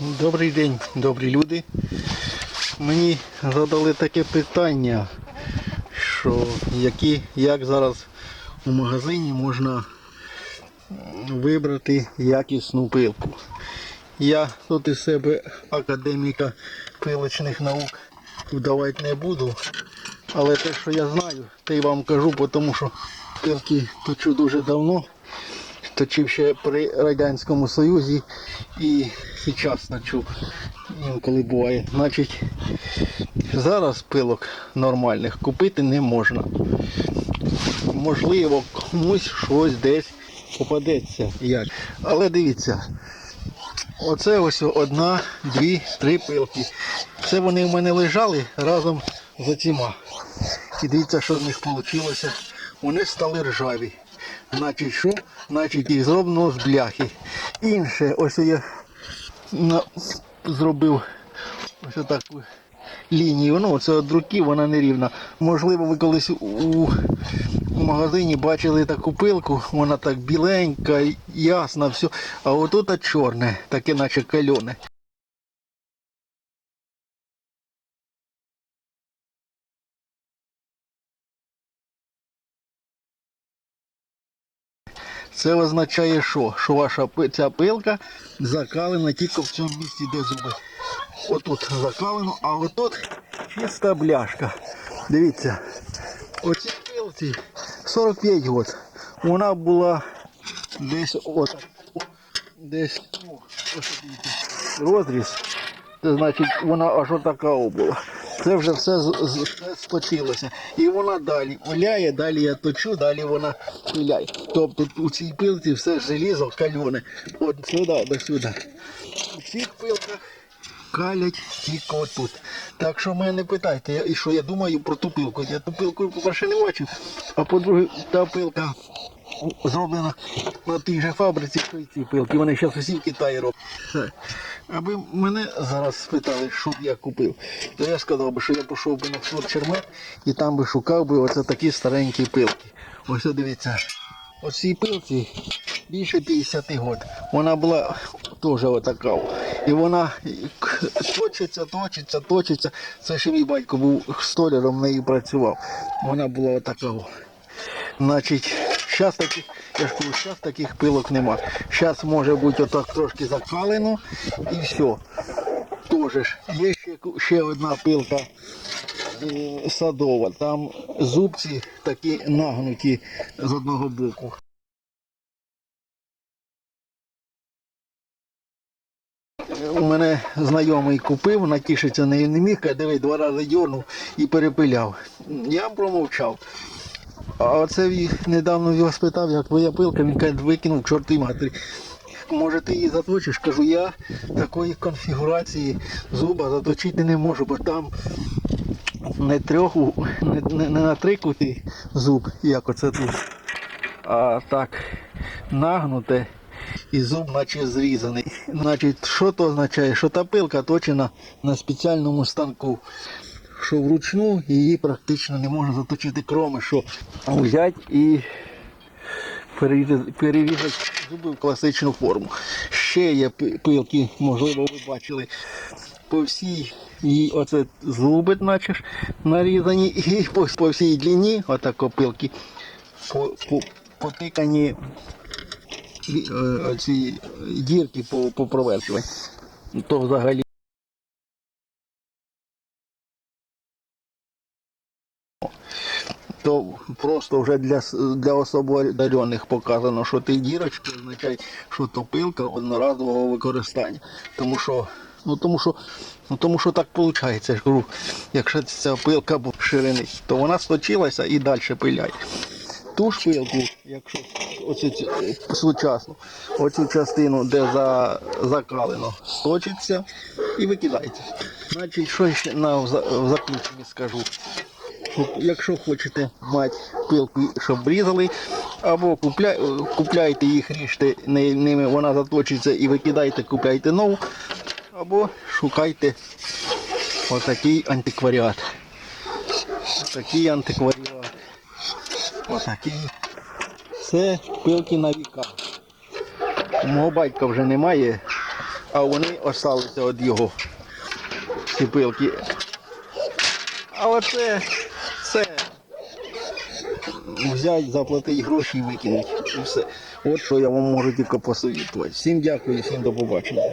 Добрий день, добрі люди. Мені задали таке питання, що які, як зараз у магазині можна вибрати якісну пилку. Я тут із себе академіка пилочних наук вдавати не буду. Але те, що я знаю, те й вам кажу, тому що пилки точу дуже давно. Точив ще при Радянському Союзі і зараз точу. Інколи буває. Значить, зараз пилок нормальних купити не можна. Можливо, комусь щось десь попадеться. Як. Але дивіться, оце ось одна, дві, три пилки. Це вони в мене лежали разом з оціма. І дивіться, що з них вийшло. Вони стали ржаві. Значить, що? Значить, їх зроблено з бляхи. Інше, ось я зробив ось таку лінію. Ну, це від руки, вона не рівна. Можливо, ви колись у магазині бачили таку пилку, вона так біленька, ясна, все. А отут чорне, таке наче кальоне. Це означає що? Що ваша ця пилка закалена тільки в цьому місці, де зуби. Отут закалено, а отут чиста бляшка. Дивіться, оцій пилці 45 років. Вона була десь от, десь дивіться, розріз. Це значить вона аж отака була. Це вже все, сточилося. І вона далі оляє, далі я точу, далі вона пиляє. Тобто у цій пилці все желізо кальоне. От сюди до сюди. У цих пилках калять тільки отут. Так що мене питайте, я, і що я думаю про ту пилку. Я ту пилку, по-перше, не бачив, а по-друге, та пилка зроблена на тій же фабриці, що й ці пилки. Вони зараз усі в Китаї роблять. Аби мене зараз спитали, що б я купив, то я сказав би, що я пішов би на флот Чермет і там би шукав би оце такі старенькі пилки. Ось дивіться. Ось цій пилці більше 50 років. Вона була теж отака. І вона точиться, точиться, точиться. Це ще мій батько був столяром, в неї працював. Вона була отака. Значить, зараз таких, я ж кажу, зараз таких пилок нема. Зараз може бути отак трошки закалено і все. Тоже ж. Є ще, ще одна пилка е, садова. Там зубці такі нагнуті з одного боку. У мене знайомий купив, натішиться нею не міг, каже, диви, два рази дьорнув і перепиляв. Я промовчав. А оце він недавно його спитав, як твоя пилка, він каже, викинув к чортій матері. Може ти її заточиш? Кажу, я такої конфігурації зуба заточити не можу, бо там не трьох, не, не, не на три кути зуб, як оце тут, а так нагнуте і зуб наче зрізаний. Значить, що то означає? Що та пилка точена на спеціальному станку. Що вручну її практично не можна заточити, кроме що взяти і перерізати, зуби в класичну форму. Ще є пилки, можливо, ви бачили по всій її оце зуби, наче ж нарізані, і по, по всій длині, отако пилки, по, по, потикані е, дірки по, по провершуванню. То взагалі. То просто вже для, для особо одарених показано, що ті дірочки означають, що то пилка одноразового використання. Тому що, ну тому що, ну тому що так виходить. Кажу, якщо ця пилка ширини, то вона сточилася і далі пиляє. Ту ж пилку, якщо оцю, сучасну, оцю частину, де за, закалено, сточиться і викидається. Значить, що ще на, в заключенні скажу. Якщо хочете мати пилку, щоб різали, або купля, купляйте їх, ріжте ними, вона заточиться і викидайте, купляйте нову, або шукайте отакий антикваріат. Такий антикваріат. Отакий. Це пилки на віка. Мого батька вже немає а вони осталися від його ці пилки. А оце це взяти, заплатити гроші і викинути. І все. От що я вам можу тільки посовітувати. Всім дякую, всім до побачення.